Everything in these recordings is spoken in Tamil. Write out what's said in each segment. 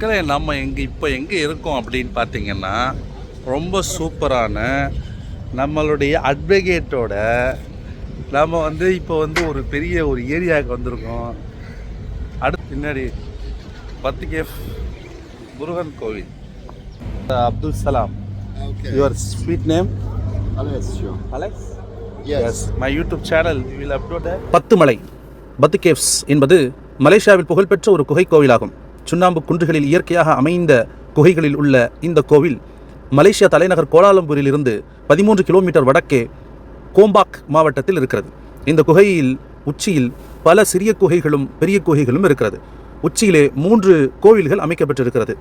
மக்களே நம்ம எங்கே இப்போ எங்கே இருக்கோம் அப்படின்னு பார்த்தீங்கன்னா ரொம்ப சூப்பரான நம்மளுடைய அட்வொகேட்டோட நம்ம வந்து இப்போ வந்து ஒரு பெரிய ஒரு ஏரியாவுக்கு வந்திருக்கோம். அடுத்து பின்னாடி பத்து கேஃப் முருகன் கோவில். Abdul Salam. Your sweet name. Alex Yes. My YouTube channel will upload பத்து மலை பத்து கேவ்ஸ் என்பது மலேசியாவில் புகழ்பெற்ற ஒரு குகை கோவிலாகும். சுண்ணாம்பு குன்றுகளில் இயற்கையாக அமைந்த குகைகளில் உள்ள இந்த கோவில் மலேசியா தலைநகர் கோலாலம்பூரில் இருந்து பதிமூன்று கிலோமீட்டர் வடக்கே கோம்பாக் மாவட்டத்தில் இருக்கிறது. இந்த குகையில் உச்சியில் பல சிறிய குகைகளும் பெரிய குகைகளும் இருக்கிறது. உச்சியிலே மூன்று கோவில்கள் அமைக்கப்பட்டிருக்கிறது.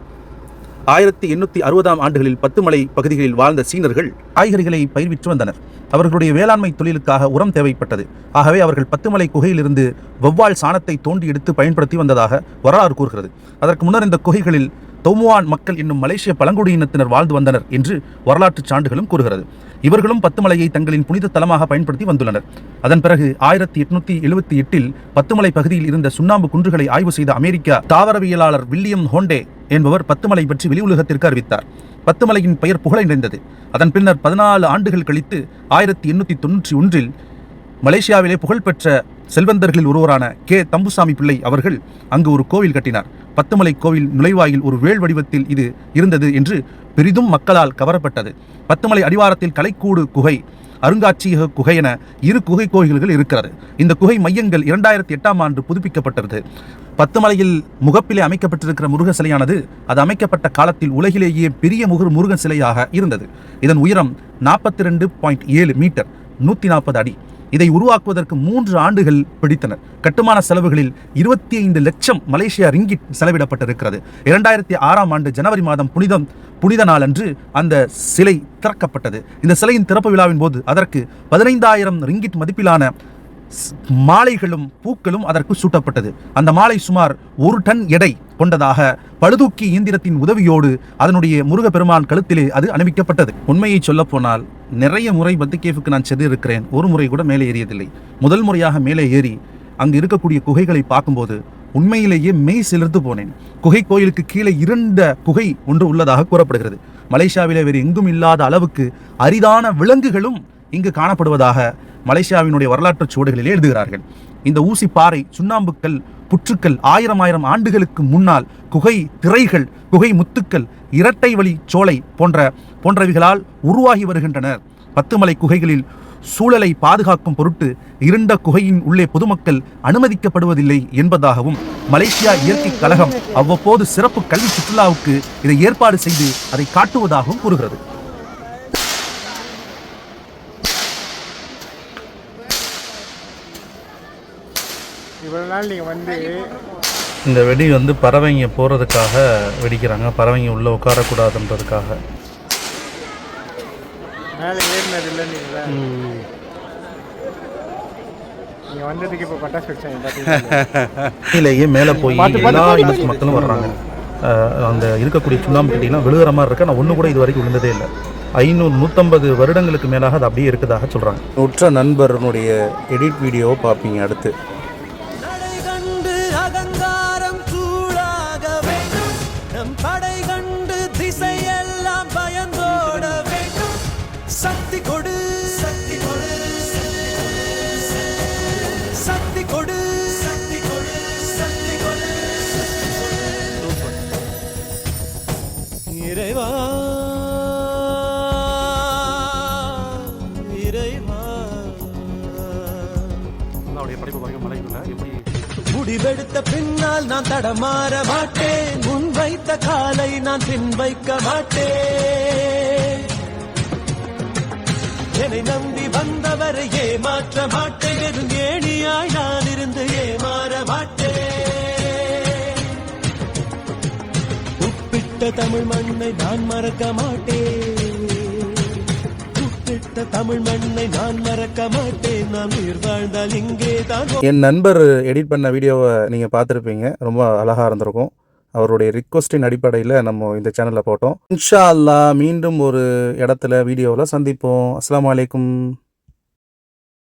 ஆயிரத்தி எண்ணூற்றி அறுபதாம் ஆண்டுகளில் பத்துமலை பகுதிகளில் வாழ்ந்த சீனர்கள் காய்கறிகளை பயிர்விற்று வந்தனர். அவர்களுடைய வேளாண்மை தொழிலுக்காக உரம் தேவைப்பட்டது. ஆகவே அவர்கள் பத்துமலை குகையிலிருந்து வௌவால் சாணத்தை தோண்டி எடுத்து பயன்படுத்தி வந்ததாக வரலாறு கூறுகிறது. அதற்கு முன்னர் இந்த குகைகளில் தொமுவான் மக்கள் என்னும் மலேசிய பழங்குடியினத்தினர் வாழ்ந்து வந்தனர் என்று வரலாற்றுச் சான்றுகளும் கூறுகிறது. இவர்களும் பத்துமலையை தங்களின் புனித தலமாக பயன்படுத்தி வந்துள்ளனர். அதன் பிறகு ஆயிரத்தி எட்நூத்தி எழுபத்தி எட்டில் பத்துமலை பகுதியில் இருந்த சுண்ணாம்பு குன்றுகளை ஆய்வு செய்த அமெரிக்க தாவரவியலாளர் வில்லியம் ஹோண்டே என்பவர் பத்துமலை பற்றி வெளி உலகத்திற்கு அறிவித்தார். பத்துமலையின் பெயர் புகழடைந்தது. அதன் பின்னர் பதினாலு ஆண்டுகள் கழித்து ஆயிரத்தி எண்ணூற்றி தொன்னூற்றி ஒன்றில் மலேசியாவிலே புகழ்பெற்ற செல்வந்தர்களில் ஒருவரான கே. தம்புசாமி பிள்ளை அவர்கள் அங்கு ஒரு கோவில் கட்டினார். பத்துமலை கோவில் நுழைவாயில் ஒரு வேள் வடிவத்தில் இது இருந்தது என்று பெரிதும் மக்களால் கவரப்பட்டது. பத்துமலை அடிவாரத்தில் கலைக்கூடு குகை அருங்காட்சியக குகை என இரு குகை கோயில்கள் இருக்கிறது. இந்த குகை மையங்கள் இரண்டாயிரத்தி எட்டாம் ஆண்டு புதுப்பிக்கப்பட்டது. பத்துமலையில் முகப்பிலே அமைக்கப்பட்டிருக்கிற முருகன் சிலையானது அது அமைக்கப்பட்ட காலத்தில் உலகிலேயே பெரிய முகர் முருகன் சிலையாக இருந்தது. இதன் உயரம் நாற்பத்தி ரெண்டு பாயிண்ட் ஏழு மீட்டர் நூற்றி நாற்பது அடி. இதை உருவாக்குவதற்கு மூன்று ஆண்டுகள் பிடித்தனர் கட்டுமான செலவுகளில் இருபத்தி ஐந்து லட்சம் மலேசியா ரிங்கிட் செலவிடப்பட்டிருக்கிறது. இரண்டாயிரத்தி ஆறாம் ஆண்டு ஜனவரி மாதம் புனிதம் புனித நாளன்று அந்த சிலை திறக்கப்பட்டது. இந்த சிலையின் திறப்பு விழாவின் போது அதற்கு பதினைந்தாயிரம் ரிங்கிட் மதிப்பிலான மாலைகளும் பூக்களும் அதற்கு சூட்டப்பட்டது. அந்த மாலை சுமார் ஒரு டன் எடை கொண்டதாக பழுதூக்கி இயந்திரத்தின் உதவியோடு அதனுடைய முருகப்பெருமான் கழுத்திலே அது அணிவிக்கப்பட்டது. உண்மையை சொல்லப்போனால் நிறைய முறை பத்துக்கேஃபுக்கு நான் சென்று இருக்கிறேன் ஒரு முறை கூட மேலே ஏறியதில்லை. முதல் முறையாக மேலே ஏறி அங்கு இருக்கக்கூடிய குகைகளை பார்க்கும்போது உண்மையிலேயே மெய் சிலிர்த்து போனேன். குகை கோயிலுக்கு கீழே இருண்ட குகை ஒன்று உள்ளதாக கூறப்படுகிறது. மலேசியாவிலே வேறு எங்கும் இல்லாத அளவுக்கு அரிதான விலங்குகளும் இங்கு காணப்படுவதாக மலேசியாவினுடைய வரலாற்றுச் சுவடுகளிலே எழுதுகிறார்கள். இந்த ஊசி பாறை சுண்ணாம்புக்கல் புற்றுக்கள் ஆயிரம் ஆயிரம் ஆண்டுகளுக்கு முன்னால் குகை திரைகள் குகை முத்துக்கள் இரட்டை வழி சோலை போன்ற போன்றவைகளால் உருவாகி வருகின்றனர். பத்துமலை குகைகளில் சூழலை பாதுகாக்கும் பொருட்டு இருண்ட குகையின் உள்ளே பொதுமக்கள் அனுமதிக்கப்படுவதில்லை என்பதாகவும் மலேசியா இயற்கை கழகம் அவ்வப்போது சிறப்பு கல்வி சுற்றுலாவுக்கு இதை ஏற்பாடு செய்து அதை காட்டுவதாகவும் கூறுகிறது. இவ்வளோ நாள் நீங்கள் வந்து இந்த வெடி வந்து பறவைங்க போகிறதுக்காக வெடிக்கிறாங்க. பறவைங்க உள்ளே உட்காரக்கூடாதுன்றதுக்காக. மேலே ஏறினது இல்லை நீங்கள். நீங்கள் வந்ததுக்கு இப்போ பட்டாசு வச்சாங்க மேலே போய் எல்லா இனத்து மக்களும் வர்றாங்க. அந்த இருக்கக்கூடிய சுண்ணாம்பு கட்டிலாம் விழுகிற மாதிரி இருக்கு. நான் ஒன்று கூட இது வரைக்கும் விழுந்ததே இல்லை. ஐநூறு நூற்றம்பது வருடங்களுக்கு மேலாக அது அப்படியே இருக்குதாக சொல்கிறாங்க உற்ற நண்பரனுடைய எடிட் வீடியோவை பார்ப்பீங்க அடுத்து. முடிவெடுத்த பின்னால் நான் தடமாற மாட்டேன். முன் வைத்த காலை நான் பின் வைக்க மாட்டேன். என்னை நம்பி வந்தவரை ஏமாற்ற மாட்டேன். வெறும் ஏணியாய் நான் இருந்து ஏமாற மாட்டேன். உப்பிட்ட தமிழ் மண்ணை நான் மறக்க மாட்டேன். உப்பிட்ட தமிழ் மண்ணை நான் மறக்க மாட்டேன். நான் உயிர் வாழ்ந்தால் இங்கே தான் என் நண்பர் எடிட் பண்ண வீடியோவை நீங்கள் பார்த்துருப்பீங்க. ரொம்ப அழகாக இருந்திருக்கும். அவருடைய ரிக்வஸ்டின் அடிப்படையில் நம்ம இந்த சேனலில் போட்டோம். இன்ஷா அல்லா மீண்டும் ஒரு இடத்துல வீடியோவில் சந்திப்போம். அஸ்லாம் அலைக்கும்.